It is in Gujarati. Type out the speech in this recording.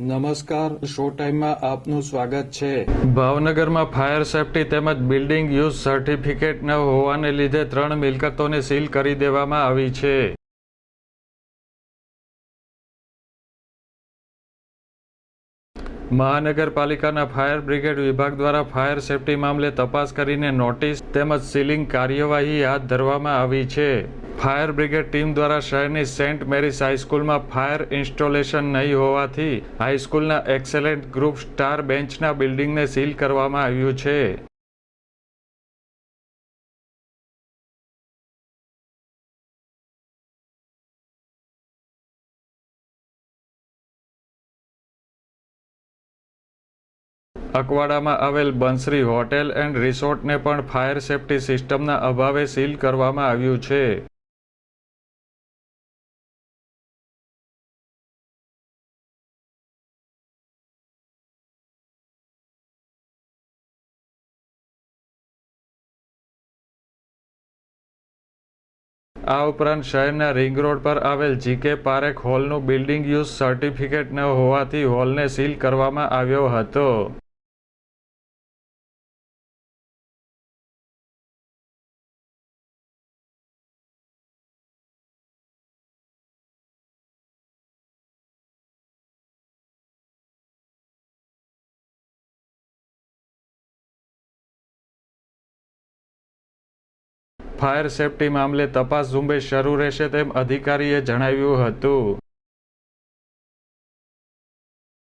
નમસ્કાર, શો ટાઈમમાં આપનું સ્વાગત છે. ભાવનગરમાં ફાયર સેફટી તેમજ બિલ્ડિંગ યુઝ સર્ટિફિકેટ ન હોવાને લીધે ત્રણ મિલકતોને સીલ કરી દેવામાં આવી છે. મહાનગરપાલિકાના ફાયર બ્રિગેડ વિભાગ દ્વારા ફાયર સેફટી મામલે તપાસ કરીને નોટિસ તેમજ સીલિંગ કાર્યવાહી હાથ ધરવામાં આવી છે. ફાયર બ્રિગેડ ટીમ દ્વારા શહેરની સેન્ટ મેરીસ હાઈસ્કૂલમાં ફાયર ઇન્સ્ટોલેશન નહીં હોવાથી હાઈસ્કૂલના એક્સેલેન્ટ ગ્રુપ સ્ટાર બેન્ચના બિલ્ડિંગને સીલ કરવામાં આવ્યું છે. અકવાડામાં આવેલ બંસરી હોટેલ એન્ડ રિસોર્ટને પણ ફાયર સેફટી સિસ્ટમના અભાવે સીલ કરવામાં આવ્યું છે. આ ઉપરાંત શહેરના રિંગ રોડ પર આવેલ જીકે પારેખ હોલનું બિલ્ડિંગ યુઝ સર્ટિફિકેટ ન હોવાથી હોલને સીલ કરવામાં આવ્યો હતો. ફાયર સેફટી મામલે તપાસ ઝુંબેશ શરૂ રહેશે તેમ અધિકારીએ જણાવ્યું હતું.